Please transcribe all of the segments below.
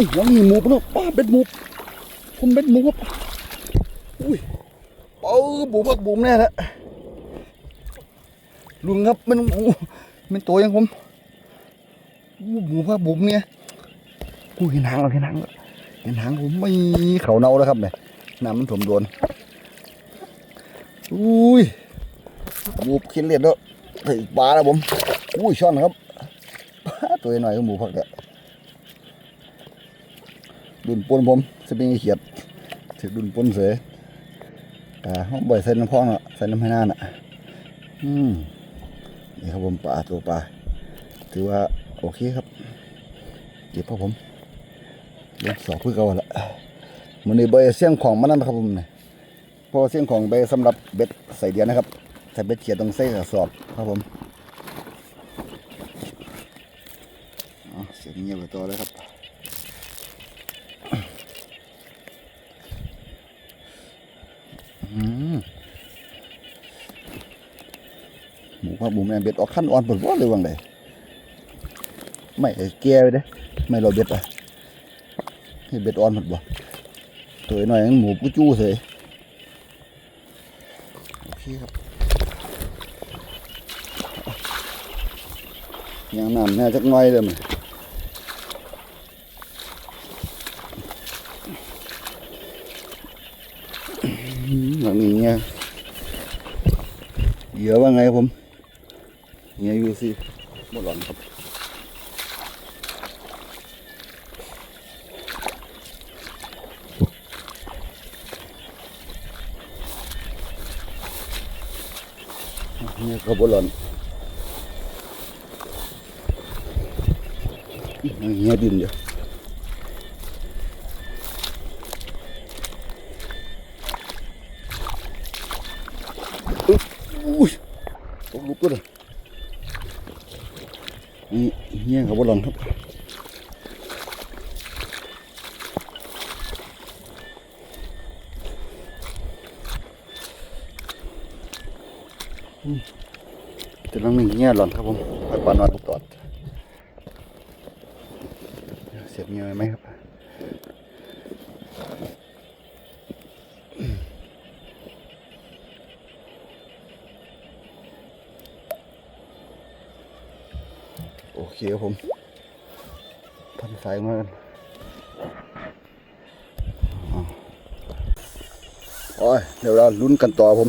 อ้โหมีมูปนะป้าเบ็ดมูผมเบ็ดมูครับอุ้ยเออบุ๋มบุ๋มแน่ละลุงครับมันโอ้มันตัวยังผมอู้หมูครับบุ๋มเนี่ยกูเห็นหางแล้วเห็นหางแล้วเห็นหางผมไม่เขาเน่าแล้วครับเนี่ยน้ำมันถมโดนอุ้ยบุบคิดเลียดแล้วถึงปลาแล้วผมอุ้ยช่อนครับตัวหน่อยก็หมูพักอะ ดุนปนผมจะเป็นเขียดถึงดุนปนเสยอ่าห้องบ่อยใส่น้ำพองอะใส่น้ำให้หน้าน่ะอืมนี่ครับผมปลาตัวปลาถือว่าโอเคครับเก็บพอผมเลี้ยงสองเพื่อเก่าละมันนี่ใบเสียงของมันนั่นครับผมเนี่ยพอเสียงของใบสำหรับเบ็ดใส่เดียนะครับใส่เบ็ดเขียดต้องใส่กระสอบครับผมอ๋อเสียงเงียบไปตัวเลยครับ หมูครับหมูแม่เบ็ดออกขั้นอ่อนปวดว่าเลยวังเลยไม่ไอ้แก่ไปเด้ไม่เราเบ็ดอะให้เบ็ดอ่อนหมดบ่ตัวหน่อยยังหมูกู้จู้เสยโอเคครับยังน้ำแน่จักหน้อยเลยมั้ย หลังนี้เนี่ยเหยื่อว่าไงผมเนี่ยอยู่สิหมดหลอนครับเนี่ยก็บหลอนเนี่ยดินเดียว อุ้ยตกลุกก็เลยนี่เงี้ยกับบอลลอนครับอืมแต่ลังนี้เงี้ยหลอนครับผมไปปานนอนตอดเสียบเงี้ยไหมครับ โอเคครับผมทำสายมากันอ๋อโอ้ยเดี๋ยวเราลุ้นกันต่อผม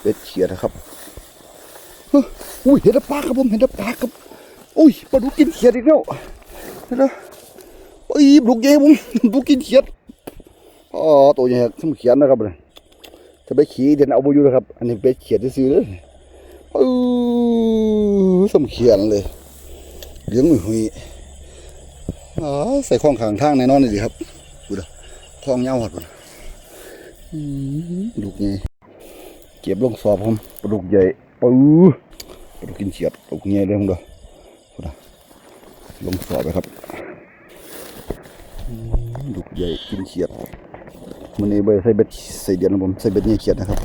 เป็ดเขียดนะครับอุ้ยเห็นแล้วปลาครับผมเห็นแล้วปลาครับอุ้ยปลาดุกกินเขียดอีกแล้วเห็นแล้วโอ้ยปลาดุกใหญ่ผมปลาดุกกินเขียดอ๋อตัวใหญ่สมเขียนนะครับเลยจะไปขี่เดี๋ยวเอาไปอยู่นะครับ อันนี้เป็ดเขียดซื้อเลยเออสมเขียนเลย เลี้ยงหุยอ๋อใส่ข้องขางทางแน่นอนเลยดิครับดูดิข้องเงาหดมันอื้อหือลูกใหญ่เก็บลงสอบผมปลาดุกใหญ่ปื้อปลาดุกกินเฉียดปลาดุกใหญ่เลยผมดูดูดิลงสอบไปครับอื้อลูกใหญ่กินเฉียดมันนี่ใบใส่เบ็ดใส่เดียนนะผมใส่เบ็ดใหญ่เฉียดนะครับ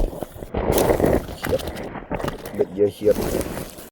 เฉียดเบ็ดใหญ่เฉียด